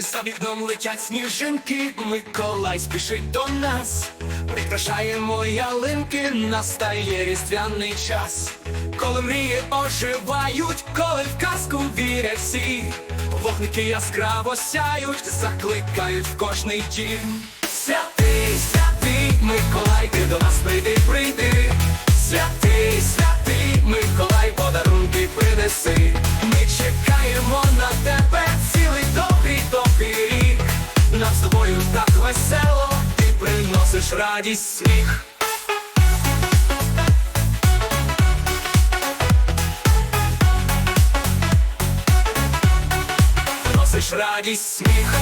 За вікном летять сніжинки, Миколай спішить до нас, прикрашаємо ялинки, настає різдвяний час, коли мрії оживають, коли в казку вірять всі, вогники яскраво сяють, закликають в кожний дім. Святий, святий, Миколай, ти до нас прийди, прийди. Приносиш радість сміх. Приносиш радість сміх.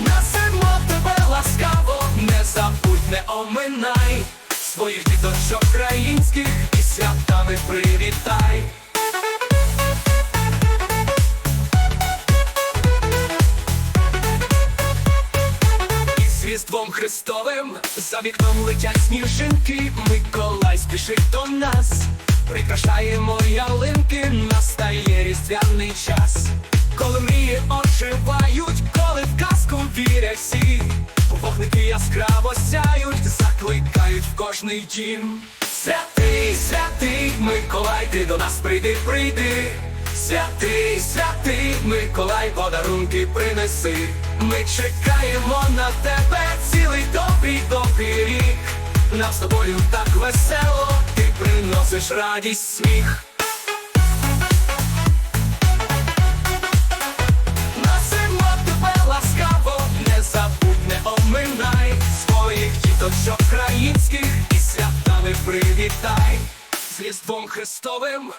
Насимо тебе ласкаво, не забудь, не оминай своїх діточок українських і святами привітай. Різдвом Христовим за вікном летять сніжинки, Миколай спішить до нас, прикрашаємо ялинки, настає різдвяний час, коли мрії оживають, коли в казку вірять всі, вогники яскраво сяють, закликають в кожний дім. Святий, святий, Миколай, ти до нас прийди, прийди. Святий, святий, Миколай, подарунки принеси. Ми чекаємо на тебе цілий добрий добрий рік. Нам з тобою так весело, ти приносиш радість сміх. Насимо тебе ласкаво, не забудь, не оминай своїх діточок українських і святами привітай з Різдвом Христовим